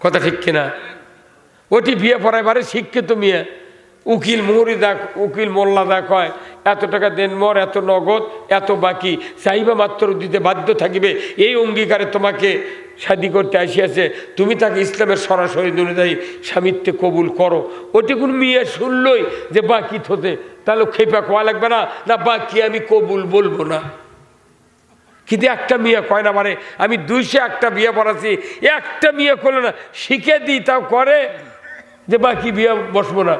কথা ঠিক কিনা? ওটি বিয়ে পড়ায় পড়াইবারে শিক্ষিত মেয়ে। উকিল মুহুরি দেখ উকিল মোল্লা দেখ হয় এত টাকা দেন মর, এত নগদ, এত বাকি। চাইবা মাত্র দিতে বাধ্য থাকিবে। এই অঙ্গীকারে তোমাকে শাদি করতে আসিয়াছে। তুমি তাকে ইসলামের সরাসরি অনুযায়ী স্বামিত্বে কবুল করো। ওটি কোন মেয়ে শুনলই যে বাকি থতে। তাহলে খেপা কোয়া লাগবে না? না, বাকি আমি কবুল বলব না। কিন্তু একটা মেয়ে কয় না মানে আমি দুইশো একটা বিয়ে পড়াচ্ছি একটা বিয়ে করল না, শিখে দিই তাও করে যে বাকি বিয়ে বসবো না।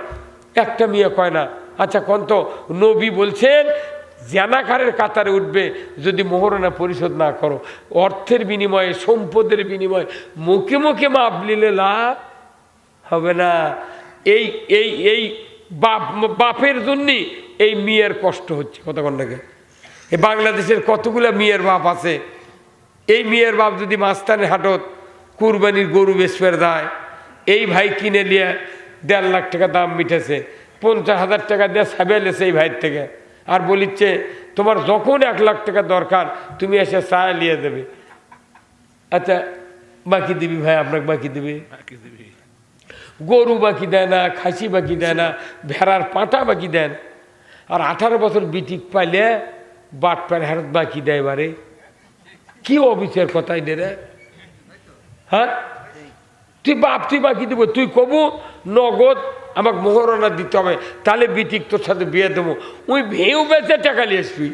একটা মেয়ে কয় না আচ্ছা কন্ত নবী বলছেন জেনাকারের কাতারে উঠবে, যদি মোহরণা পরিশোধ না করো। অর্থের বিনিময়ে, সম্পদের বিনিময়ে, মুখে মুখে মাপ নিলে লাভ হবে না। এই এই এই বাপ, বাপের জন্যই এই মেয়ের কষ্ট হচ্ছে কতক্ষণ থেকে এই বাংলাদেশের কতগুলো মেয়ের বাপ আছে? এই মেয়ের বাপ যদি মাস্তানে হাটত কুরবানির গরু বেসপের দেয় এই ভাই কিনে নিয়ে দেড় লাখ টাকা দাম মিটেছে পঞ্চাশ হাজার টাকা দিয়ে সাবেলেছে এই ভাইয়ের থেকে। আর বলিচ্ছে তোমার যখন এক লাখ টাকা দরকার তুমি এসে চায় নিয়ে দেবে। আচ্ছা বাকি দিবি ভাই আপনাকে বাকি দিবি? গরু বাকি দেয় না খাসি বাকি দেয় না ভেড়ার পাটা বাকি দেন। আর আঠারো বছর বিটিক পাইলে বাট পার হারত বাকি দেয় এবারে কি অফিসের কথাই দে রে হ্যাঁ? তুই বাপ, তুই বাকি দিব, তুই কবু নগদ আমাকে মোহরণা দিতে হবে, তাহলে বিটিক তোর সাথে বিয়ে দেবো। ওই ভেউ বেচে টাকা নিয়ে আসবি।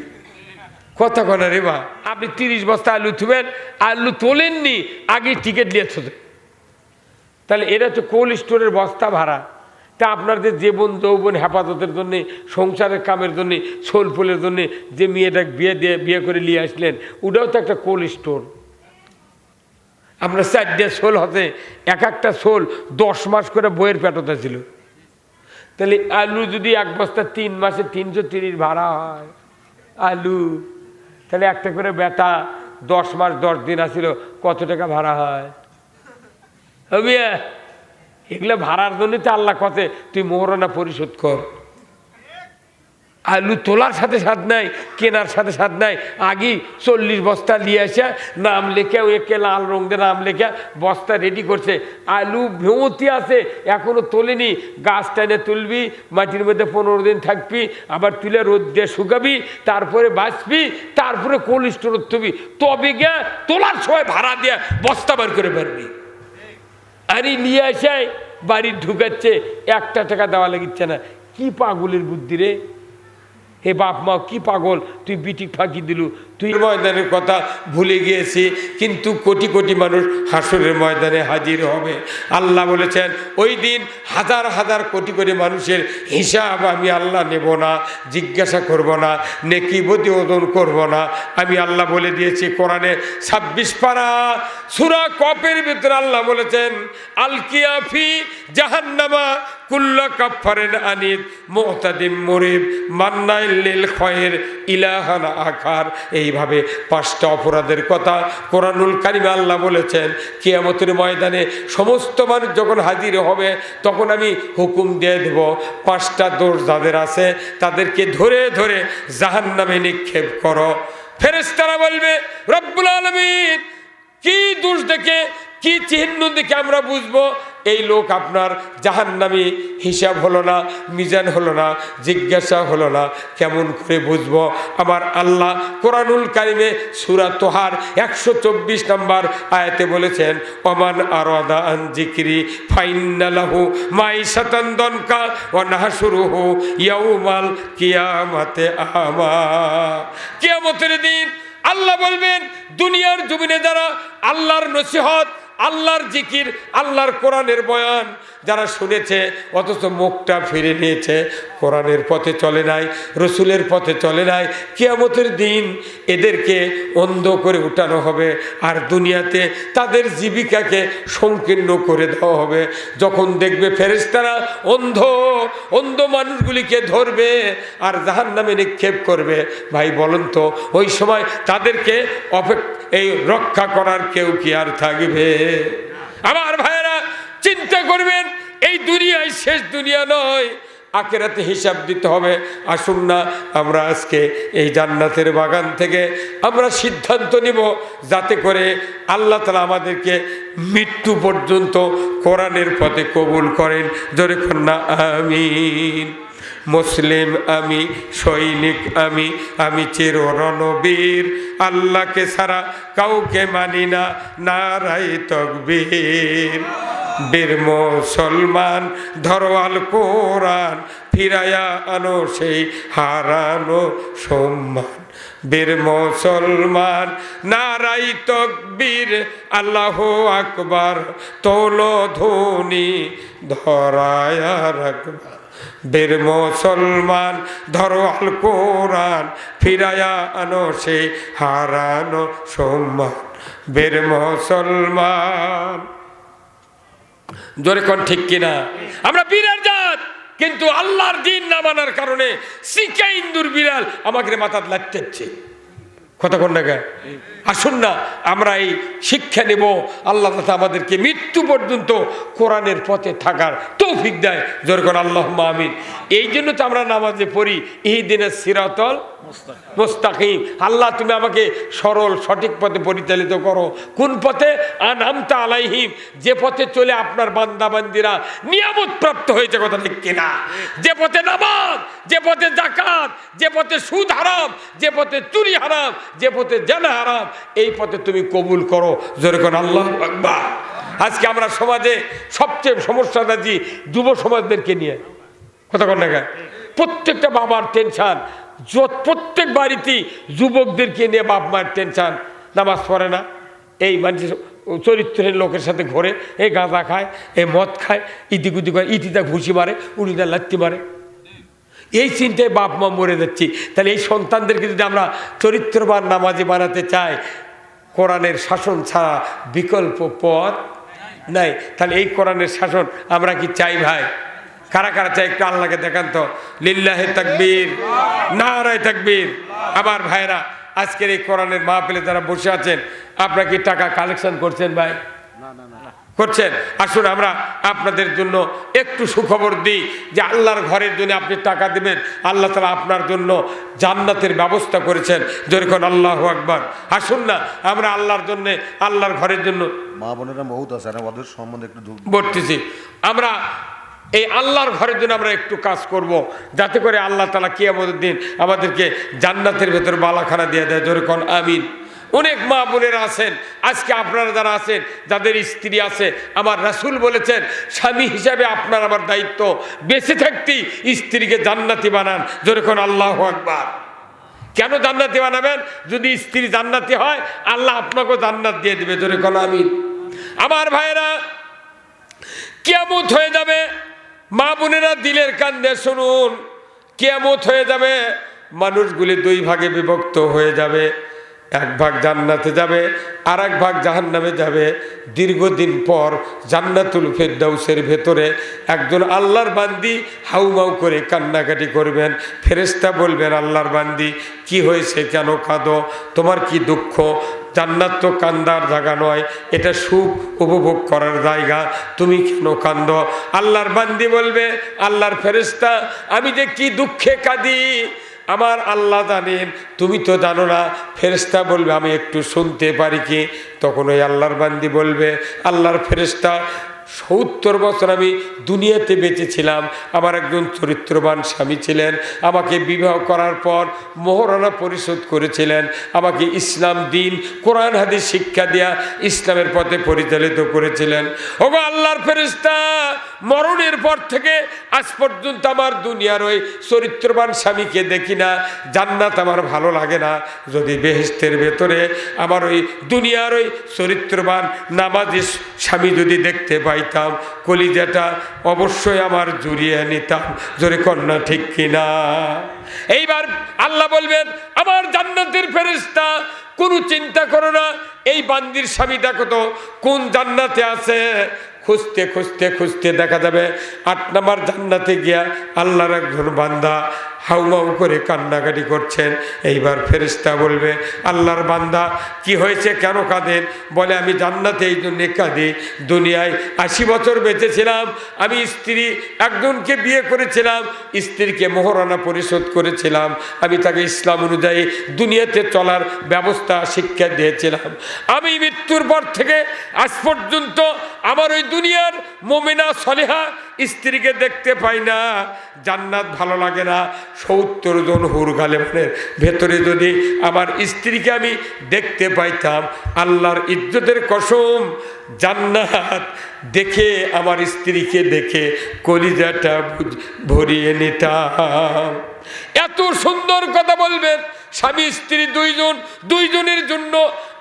কথা কনা রে বা আপনি তিরিশ বস্তা আলু থুবেন, আলু তোলেননি, আগে টিকিট নিয়ে তাহলে এটা তো কোল্ড স্টোরের বস্তা ভাড়া। তা আপনাদের জীবন যৌবন হেফাজতের জন্যে, সংসারের কামের জন্যে ফুলের জন্যে যে মেয়েটা বিয়ে দিয়ে, বিয়ে করে নিয়ে আসলেন, ওটাও তো একটা কোল্ড স্টোর আমরা চারটে শোল হতে, এক একটা শোল দশ মাস করে বইয়ের পেটতে ছিল। তাহলে আলু যদি এক বস্তা তিন মাসে তিনশো তিরিশ ভাড়া হয়, আলু, তাহলে একটা করে বেটা দশ মাস দশ দিন আসছিল কত টাকা ভাড়া হয়? হবে? এগুলো ভাড়ার জন্য তো আল্লাহ কথে তুই মোহরানা পরিশোধ কর। আলু তোলার সাথে সাথ নাই, কেনার সাথে সাথ নাই আগেই চল্লিশ বস্তা নিয়ে আসে, নাম লেখে একে লাল রং দিয়ে নাম লেখে, বস্তা রেডি করছে। আলু ভেমতি আছে, এখনও তোলেনি, গাছ টানে তুলবি, মাটির মধ্যে পনেরো দিন থাকবি, আবার তুলে রোদ দিয়ে শুকাবি, তারপরে বাঁচবি, তারপরে কোল্ড স্টোর তুবি তবে গে তোলার সময় ভাড়া দিয়ে বস্তা বার করে পারবি আরে নিয়ে আসায় বাড়ি ঢুকাচ্ছে একটা টাকা দেওয়া লাগিচ্ছে না। কি পাগলের বুদ্ধি রে? হে বাপ মা, কি পাগল? তুই বিটি ফাঁকি দিলু। তুই ময়দানের কথা ভুলে গিয়েছি, কিন্তু কোটি কোটি মানুষ হাসরের ময়দানে হাজির হবে। আল্লাহ বলেছেন, ওই দিন হাজার হাজার কোটি কোটি মানুষের হিসাব আমি আল্লাহ নেব না, জিজ্ঞাসা করব না, নেকি ওজন করব না। আমি আল্লাহ বলে দিয়েছি, কোরআনে ছাব্বিশ পারা সুরা কপের ভিতরে আল্লাহ বলেছেন আলকিয়াফি জাহান্নামা কুল্লা কাফারেন আনিদ মোহতাদিম মরিব, মান্নাইল খয়ের ইলাহান আখার। এইভাবে পাঁচটা অপরাধের কথা কোরআনুল কারিমে আল্লাহ বলেছেন, কিয়ামতের ময়দানে সমস্ত মানুষ যখন হাজির হবে, তখন আমি হুকুম দিয়ে দেব, পাঁচটা দোষ যাদের আছে তাদেরকে ধরে ধরে জাহান নামে নিক্ষেপ করো। ফেরেস্তারা বলবে, রব্বুল আলমিন, কি দোষ দেখে, কি চিহ্ন দেখে আমরা বুঝব? এই লোক আপনার জাহান্নামি হিসাব হলো না, মিজান হলো না, জিজ্ঞাসা হলো না, কেমন করে বুঝব? আমার আল্লাহ কোরআনুল কারিমে সুরা তোহার একশো চব্বিশ নম্বর আয়াতে বলেছেন অমান আরদা আন জিক্রি ফাইনালাহু মাই সাতান্দনকা ও নাহাসুরুহু ইয়াউমাল কিয়ামাতে আমা কিয়ামতের দিন আল্লাহ বলবেন, দুনিয়ার জমিনে যারা আল্লাহর নসিহত আল্লাহর জিকির, আল্লাহর কোরআনের বয়ান। যারা শুনেছে, অথচ মুখটা ফিরে নিয়েছে, কোরআনের পথে চলে নাই, রসুলের পথে চলে নাই, কেয়ামতের দিন এদেরকে অন্ধ করে উঠানো হবে আর দুনিয়াতে তাদের জীবিকাকে সংকীর্ণ করে দেওয়া হবে। যখন দেখবে ফেরেস্তারা অন্ধ অন্ধ মানুষগুলিকে ধরবে আর জাহান নামে নিক্ষেপ করবে। ভাই, বলুন তো, ওই সময় তাদেরকে অপেক্ষা এই রক্ষা করার কেউ কি আর থাকবে? আমার ভাইয়েরা, চিন্তা করবেন, এই দুনিয়ায় শেষ দুনিয়া নয় আকেরাতে হিসাব দিতে হবে। আসুন না, আমরা আজকে এই জান্নাতের বাগান থেকে আমরা সিদ্ধান্ত নিব, যাতে করে আল্লাহ তালা আমাদেরকে মৃত্যু পর্যন্ত কোরআনের পথে কবুল করেন। জোরে কন্যা আমিন। মুসলিম আমি, সৈনিক আমি আমি চির রণবীর আল্লাহকে ছাড়া কাউকে মানি না নারাই তকবীর। বীর মুসলমান ধরোয়াল কোরআন ফিরায়া আনো সেই হারানো সম্মান। বীর মুসলমান নারাই তকবীর, আল্লাহ আকবার তোল ধনী ধরায়া রাখবা। বীর মুসলমান, ধরো আল কোরআন ফিরায়া আনো সে, হারানো সম্মান। বীর মুসলমান। জোরে কোন ঠিক কিনা? আমরা বীরের জাত, কিন্তু আল্লাহর দিন না মানার কারণে শিকা ইন্দুর বিড়াল আমাকে মাথার লাগতেছে কথা কোন? আসুন না, আমরা এই শিক্ষা নেব, আল্লাহ তালা আমাদেরকে মৃত্যু পর্যন্ত কোরআনের পথে থাকার তৌফিক দেয়। যেরকম আল্লাহ আমিন। এই জন্য তো আমরা নামাজে পড়ি এই দিনের সিরাতল মোস্তাকিম। আল্লাহ, তুমি আমাকে সরল, সঠিক পথে পরিচালিত করো। কোন পথে? আনামতা আলাইহিম। যে পথে চলে আপনার বান্দাবান্দিরা নিয়ামত প্রাপ্ত হয়েছে কথা ঠিক কিনা? যে পথে নামাজ, যে পথে জাকাত যে পথে সুদ হারাম, যে পথে চুরি হারাম, যে পথে জানা হারাম, এই পথে তুমি কবুল করো। জোরে যেরকম আল্লাহ আজকে আমরা সমাজে সবচেয়ে সমস্যাটা যে যুব সমাজদেরকে নিয়ে। কথা কন না প্রত্যেকটা বাবার টেনশন প্রত্যেক বাড়িতেই যুবকদেরকে নিয়ে বাপ মায়ের টেনশন নামাজ পড়ে না। এই মানুষ চরিত্রের লোকের সাথে ঘোরে, এই গাঁজা খায়, এই মদ খায়, ইদিক উদি করে ইটিটা ঘুষি মারে উড়িটা লাত্তি মারে। এই চিন্তায় বাপ মা মরে যাচ্ছি। তাহলে এই সন্তানদেরকে যদি আমরা চরিত্রবান, নামাজি বানাতে চাই, কোরআনের শাসন ছাড়া বিকল্প পথ নাই। তাহলে এই কোরআনের শাসন আমরা কি চাই ভাই? কারা কারা চাই একটু আল্লাহকে দেখান তো। লিল্লাহে তাকবীর নারায় তাকবীর। আবার ভাইরা আজকের এই কোরআনের মাহফিলে যারা বসে আছেন আপনারা কি টাকা কালেকশন করছেন ভাই? করছেন? আসুন আমরা আপনাদের জন্য একটু সুখবর দিই যে আল্লাহর ঘরের জন্য আপনি টাকা দিবেন আল্লাহ তালা আপনার জন্য জান্নাতের ব্যবস্থা করেছেন। যেরকম আল্লাহ আকবর। আসুন না আমরা আল্লাহর জন্য আল্লাহর ঘরের জন্য মা বোনেরা বহুত আছে ওদের সম্বন্ধে একটু বলতেছি। আমরা এই আল্লাহর ঘরের জন্য আমরা একটু কাজ করব, যাতে করে আল্লাহ তালা কিয়ামতের দিন আমাদেরকে জান্নাতের ভেতর বালাখানা দিয়ে দেয়। যেরকম আমিন। অনেক মা বোনেরা আছেন, আজকে আপনারা যারা আছেন, যাদের স্ত্রী আছে, আমার রাসূল বলেছেন, স্বামী হিসাবে আপনার আমার দায়িত্ব। বেঁচে থাকতেই স্ত্রীকে জান্নাতি বানান। যেরকম আল্লাহ আকবার। কেন জান্নাতি বানাবেন? যদি স্ত্রী জান্নাতি হয়, আল্লাহ আপনাকেও জান্নাত দিয়ে দেবে। যেরকম আমিন। আমার ভাইয়েরা কেমত হয়ে যাবে মা বোনেরা দিলের কান্দে শুনুন কেমত হয়ে যাবে, মানুষগুলি দুই ভাগে বিভক্ত হয়ে যাবে, এক ভাগ জান্নাতে যাবে আর এক ভাগ জাহান্নামে যাবে। দীর্ঘদিন পর জান্নাতুল ফেরদাউসের ভেতরে একজন আল্লাহর বান্দি হাউমাউ করে কান্নাকাটি করবেন ফেরেস্তা বলবেন, আল্লাহর বান্দি, কি হয়েছে? কেন কাঁদো? তোমার কি দুঃখ? জান্নাত তো কান্দার জায়গা নয়, এটা সুখ উপভোগ করার জায়গা। তুমি কেন কান্দ? আল্লাহর বান্দি বলবে, আল্লাহর ফেরিস্তা আমি যে কি দুঃখে কাঁদি? আমার আল্লাহ জানেন, তুমি তো জানো না ফেরিস্তা বলবে, আমি একটু শুনতে পারি কি? তখন ওই আল্লাহর বান্দি বলবে, আল্লাহর ফেরেস্তা সত্তর বছর আমি দুনিয়াতে বেঁচেছিলাম। আমার একজন চরিত্রবান স্বামী ছিলেন। আমাকে বিবাহ করার পর মোহরানা পরিশোধ করেছিলেন। আমাকে ইসলাম দিন, কোরআন, হাদিস শিক্ষা দেয়া ইসলামের পথে পরিচালিত করেছিলেন। ওগো আল্লাহর ফেরিস্তা মরণের পর থেকে আজ পর্যন্ত আমার দুনিয়ার ওই চরিত্রবান স্বামীকে দেখি না। জান্নাত আমার ভালো লাগে না। যদি বেহেস্তের ভেতরে আমার ওই দুনিয়ার ওই চরিত্রবান নামাজি স্বামী যদি দেখতে পাইতাম, কলিজাটা অবশ্যই আমার জুড়িয়ে নিতাম। জোরে কন্যা, ঠিক কিনা? এইবার আল্লাহ বলবেন, আমার জান্নাতের ফেরিস্তা কোনো চিন্তা করো না, এই বান্দির স্বামী দেখো তো, কোন জান্নাতে আছে? খুঁজতে খুঁজতে খুঁজতে দেখা যাবে, আট নাম্বার জান্নাতে গিয়া আল্লাহর একজন বান্দা হাউমাউ করে কান্নাকাটি করছেন। এইবার ফেরিস্তা বলবে, আল্লাহর বান্দা, কি হয়েছে? কেন কাঁদেন? বলে, আমি জান্নাতে এই জন্যে কাঁদি। দুনিয়ায় আশি বছর বেঁচেছিলাম। আমি স্ত্রী, একজনকে বিয়ে করেছিলাম। স্ত্রীকে মোহরানা পরিশোধ করেছিলাম। আমি তাকে ইসলাম অনুযায়ী দুনিয়াতে চলার ব্যবস্থা, শিক্ষা দিয়েছিলাম। আমি মৃত্যুর পর থেকে আজ পর্যন্ত আমার ওই দুনিয়ার মোমেনা, সলেহা স্ত্রীকে দেখতে পাই না। জান্নাত ভালো লাগে না। সত্তর জন হুর গালেবানের ভেতরে যদি আমার স্ত্রীকে আমি দেখতে পাইতাম, আল্লাহর ইজ্জতের কসম, জান্নাত দেখে, আমার স্ত্রীকে দেখে কলিজাটা ভরিয়ে নিতাম। এত সুন্দর কথা বলবেন। স্বামী, স্ত্রী দুইজন, দুইজনের জন্য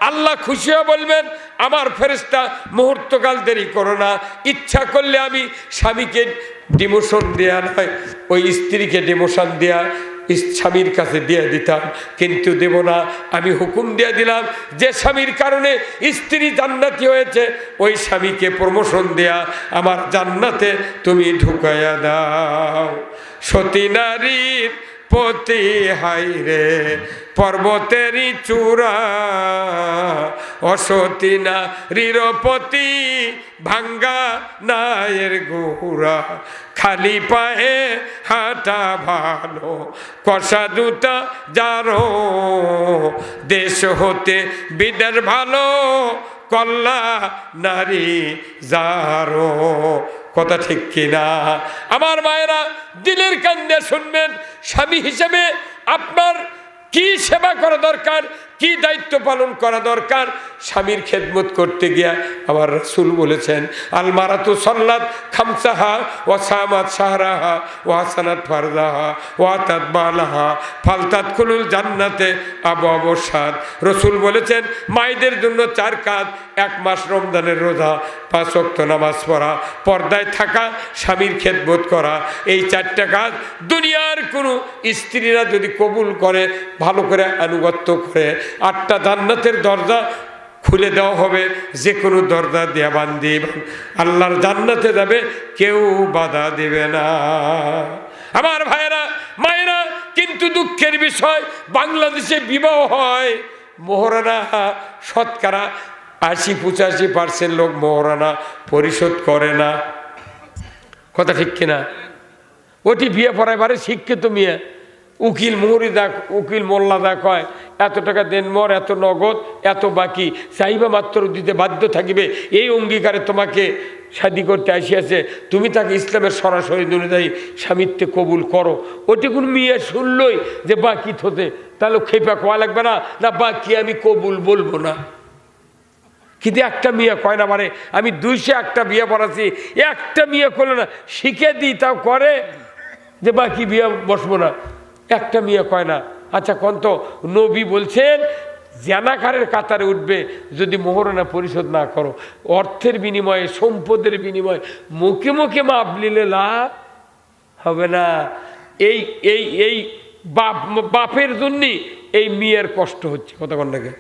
আল্লাহ খুশি হয়ে বলবেন, আমার ফেরেস্তা মুহূর্তকাল দেরি করো না। ইচ্ছা করলে আমি স্বামীকে ডিমোশন দেয়া নয়, ওই স্ত্রীকে ডিমোশন দেয়া স্বামীর কাছে দিয়ে দিতাম। কিন্তু দেব না, আমি হুকুম দিয়ে দিলাম যে স্বামীর কারণে স্ত্রী জান্নাতি হয়েছে, ওই স্বামীকে প্রমোশন দেয়া আমার জান্নাতে তুমি ঢুকাইয়া দাও। সতী নারীর পতি হাইরে পর্বতেরই চূড়া। অসতী না পতি ভাঙ্গা নায়ের গোড়া খালি পায়ে হাঁটা ভালো, কষা দুটা যারো দেশ হতে বিদের ভালো, কল্লা নারী যারো কথা ঠিক কিনা? আমার মায়েরা দিলের কান্দে শুনবেন, স্বামী হিসেবে আপনার কি সেবা করা দরকার? কি দায়িত্ব পালন করা দরকার? স্বামীর খেদমত করতে গিয়া আমার রসুল বলেছেন আলমারাতু সল্লাত খামসাহা ও সামাত সাহারাহা ও হাসানাত ফারদাহা ও আতাত বালাহা ফালতাত খুলুল জান্নাতে আবু অবসাদ রসুল বলেছেন, মায়েদের জন্য চার কাজ এক মাস রমজানের রোজা, পাঁচ অক্ত নামাজ পড়া, পর্দায় থাকা, স্বামীর খেদবোধ করা, এই চারটা কাজ দুনিয়ার কোনো স্ত্রীরা যদি কবুল করে, ভালো করে আনুগত্য করে আটটা জান্নাতের দরজা খুলে দেওয়া হবে যে কোনো দরজা দেয়া বান্ধি আল্লাহর জান্নাতে যাবে, কেউ বাধা দেবে না। আমার ভাইয়েরা, মায়েরা, কিন্তু দুঃখের বিষয়, বাংলাদেশে বিবাহ হয়, মোহরানা, শতকরা আশি পঁচাশি পার্সেন্ট লোক মোহরানা পরিশোধ করে না। কথা ঠিক কিনা? ওটি বিয়ে পড়ায় পারে শিক্ষিত মেয়ে। উকিল মুহুরি দেখ উকিল মোল্লা দেখ হয় এত টাকা দেন মর, এত নগদ, এত বাকি। চাইবা মাত্র দিতে বাধ্য থাকিবে। এই অঙ্গীকারে তোমাকে শাদি করতে আসিয়াছে। তুমি তাকে ইসলামের সরাসরি অনুযায়ী স্বামীত্বে কবুল করো। ওটি কোন মেয়ে শুনলই যে বাকি থতে, তাহলে খেপা কোয়া লাগবে না? না, বাকি আমি কবুল বলব না। কিন্তু একটা মেয়ে কয় না মানে আমি দুইশো একটা বিয়ে পড়াচ্ছি একটা বিয়ে করল না, শিখে দিই, তাও করে যে বাকি বিয়ে বসবো না। একটা মেয়ে কয় না আচ্ছা কন্ত, নবী বলছেন জানাকারের কাতারে উঠবে, যদি মোহরণা পরিশোধ না করো। অর্থের বিনিময়ে, সম্পদের বিনিময়ে, মুখে মুখে মাপ নিলে লাভ হবে না। এই এই এই বাপ, বাপের জন্যই এই মেয়ের কষ্ট হচ্ছে কতক্ষণ থেকে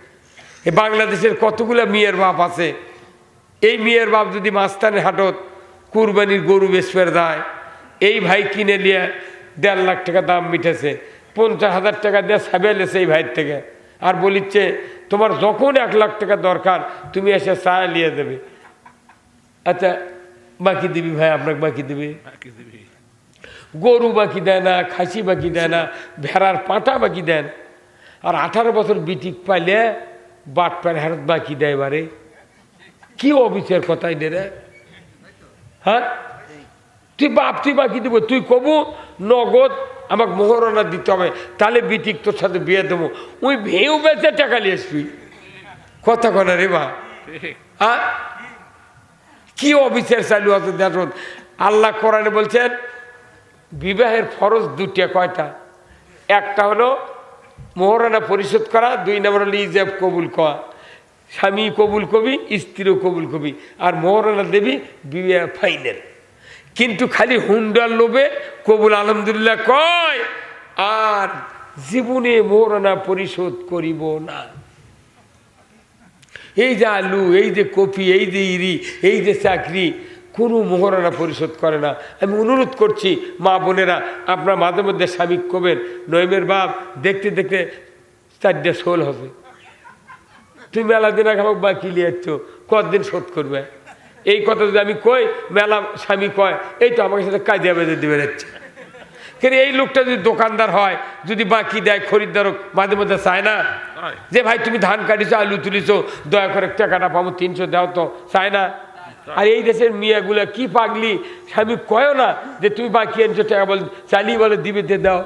এই বাংলাদেশের কতগুলো মেয়ের বাপ আছে? এই মেয়ের বাপ যদি মাস্তানে হাটত, কুরবানির গরু বেসপের দেয়, এই ভাই কিনে নিয়ে দেড় লাখ টাকা দাম মিটেছে পঞ্চাশ হাজার টাকা দিয়ে সাবেলেছে এই ভাইয়ের থেকে। আর বলিচ্ছে তোমার যখন এক লাখ টাকা দরকার তুমি এসে চায় নিয়ে দেবে। আচ্ছা বাকি দিবি ভাই আপনাকে বাকি দিবি? গরু বাকি দেয় না খাসি বাকি দেয় না ভেড়ার পাটা বাকি দেন। আর আঠারো বছর বিটিক পাইলে বাট পার হারত বাকি দেয় বারে। কি অফিসের কথাই রে? হ্যাঁ? তুই বাপ, তুই বাকি দিব, তুই কবু নগদ আমাকে মোহরণা দিতে হবে, তাহলে বিটিক তোর সাথে বিয়ে দেবো। ওই ভেউ বেঁচে টাকা নিয়ে আসবি। কথা কনা রে বা কি অফিসের চালু আছে দেখুন। আল্লাহ কোরআনে বলছেন, বিবাহের ফরজ দুটিয়া কয়টা? একটা হলো মোহরানা পরিশোধ করা, দুই নম্বর হলো ইজাব কবুল করা। স্বামী কবুল কবি স্ত্রীও কবুল কবি আর মোহরানা দেবী বিবাহ ফাইনাল কিন্তু খালি হুন্ডার লোভে কবুল আলহামদুলিল্লাহ কয়, আর জীবনে মোহরানা পরিশোধ করিব না। এই যে আলু, এই যে কপি, এই যে ইরি, এই যে চাকরি, কোনো মোহরানা পরিশোধ করে না। আমি অনুরোধ করছি মা বোনেরা, আপনার মাঝে মধ্যে স্বামী কবেন, নইমের বাপ দেখতে দেখতে চারটে শোল হবে। তুমি মেলা দিন আগে বাকি লিয়াচ্ছ কতদিন শোধ করবে? এই কথা যদি আমি কই মেলা স্বামী কয় এই তো আমাকে সাথে কাজিয়া বেঁধে দিবে যাচ্ছে কিন্তু এই লোকটা যদি দোকানদার হয় যদি বাকি দেয় খরিদ্দার মাঝে মধ্যে চায় না? যে ভাই তুমি ধান কাটিছো আলু তুলিছো দয়া করে টাকাটা পাবো তিনশো দাও তো। চায় না? আর এই দেশের মিয়াগুলা কি পাগলি? স্বামী কয়ও না যে তুমি বাকি আনছো টাকা বল চালিয়ে বলে দিবে দিয়ে দাও।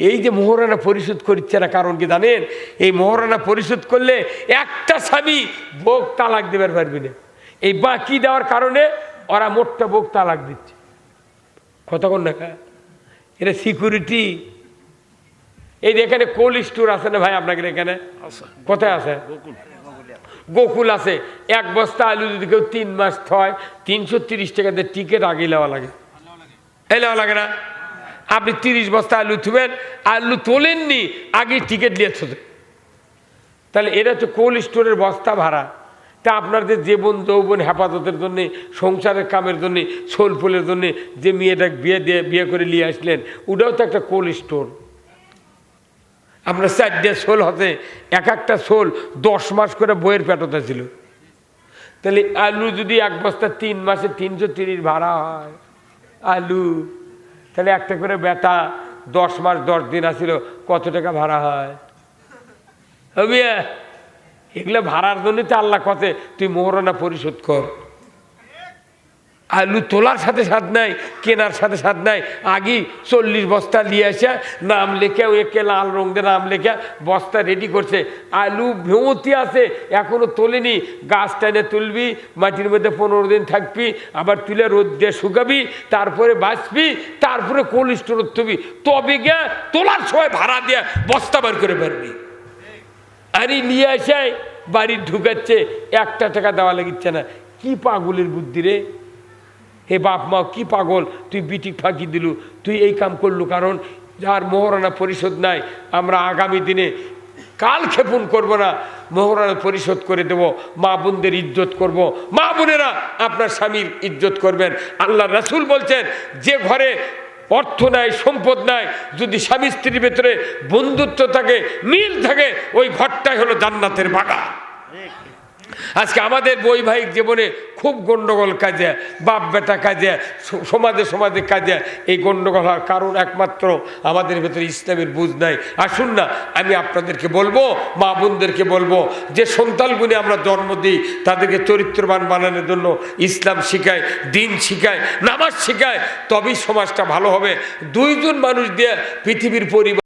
এই যে মোহরানা পরিশোধ করছে না কারণ কি জানেন? এই মোহরানা পরিশোধ করলে একটা স্বামী বোক তালাক দেবার পারবি না। এই বাকি দেওয়ার কারণে ওরা মোটটা বোক তালাক দিচ্ছে। কতক্ষণ না এটা সিকিউরিটি এই যে এখানে কোল্ড স্টোর আছে না ভাই আপনাদের এখানে? কোথায় আছে? গোকুল। আছে। এক বস্তা আলু যদি কেউ তিন মাস থয় তিনশো তিরিশ টাকাতে টিকিট আগে নেওয়া লাগে। নেওয়া লাগে না? আপনি তিরিশ বস্তা আলু থুবেন, আলু তোলেননি, আগে টিকিট নিয়ে থতে তাহলে এটা হচ্ছে কোল্ড স্টোরের বস্তা ভাড়া। তা আপনাদের জীবন যৌবন হেফাজতের জন্যে, সংসারের কামের জন্যে ফুলের জন্যে যে মেয়েটা বিয়ে দিয়ে বিয়ে করে নিয়ে আসলেন, ওটাও তো একটা কোল্ড স্টোর আমরা চারটে শোল হতে, এক একটা শোল দশ মাস করে বইয়ের পেটতে ছিল। তাহলে আলু যদি এক বস্তা তিন মাসে তিনশো তিরিশ ভাড়া হয়, আলু তাহলে একটা করে বেটা দশ মাস দশ দিন আসিল কত টাকা ভাড়া হয়? এগুলো ভাড়ার জন্যই তো আল্লাহ কথে তুই মোহরানা পরিশোধ কর। আলু তোলার সাথে সাথ নাই, কেনার সাথে সাথ নাই। আগেই চল্লিশ বস্তা নিয়ে আসে নাম লেখে একে লাল রং দিয়ে নাম লেখে, বস্তা রেডি করছে। আলু ভেমতি আছে, এখনও তোলেনি। গাছ টানে তুলবি, মাটির মধ্যে পনেরো দিন থাকবি, আবার তুলে রোদ দিয়ে শুকাবি, তারপরে বাঁচবি, তারপরে কোল্ড স্টোর তুবি তবে গে তোলার সময় ভাড়া দিয়ে বস্তা বার করে পারবি আরে নিয়ে আসে বাড়ি ঢুকাচ্ছে, একটা টাকা দেওয়া লাগিচ্ছে না। কি পাগলের বুদ্ধি রে? হে বাপ মা, কি পাগল? তুই বিটি ফাঁকি দিলু। তুই এই কাম করলু কারণ যার মোহরানা পরিশোধ নাই, আমরা আগামী দিনে কাল ক্ষেপণ করব না, মোহরানা পরিশোধ করে দেব, মা বোনদের ইজ্জত করব। মা বোনেরা আপনার স্বামীর ইজ্জত করবেন। আল্লাহ রাসুল বলছেন, যে ঘরে অর্থ নাই, সম্পদ নাই, যদি স্বামী স্ত্রীর ভেতরে বন্ধুত্ব থাকে, মিল থাকে, ওই ঘরটাই হলো জান্নাতের বাগা আজকে আমাদের বৈবাহিক জীবনে খুব গণ্ডগোল কাজে, বাপ বেটা কাজে সমাজে সমাজে কাজে। এই গণ্ডগোল হওয়ার কারণ একমাত্র আমাদের ভেতরে ইসলামের বুঝ নাই। আসুন না, আমি আপনাদেরকে বলব, মা বোনদেরকে বলব, যে সন্তানগুলি আমরা জন্ম দিই, তাদেরকে চরিত্রবান বানানোর জন্য ইসলাম শিখায়, দিন শিখায়, নামাজ শিখায়, তবেই সমাজটা ভালো হবে। দুইজন মানুষ দিয়ে পৃথিবীর পরিবার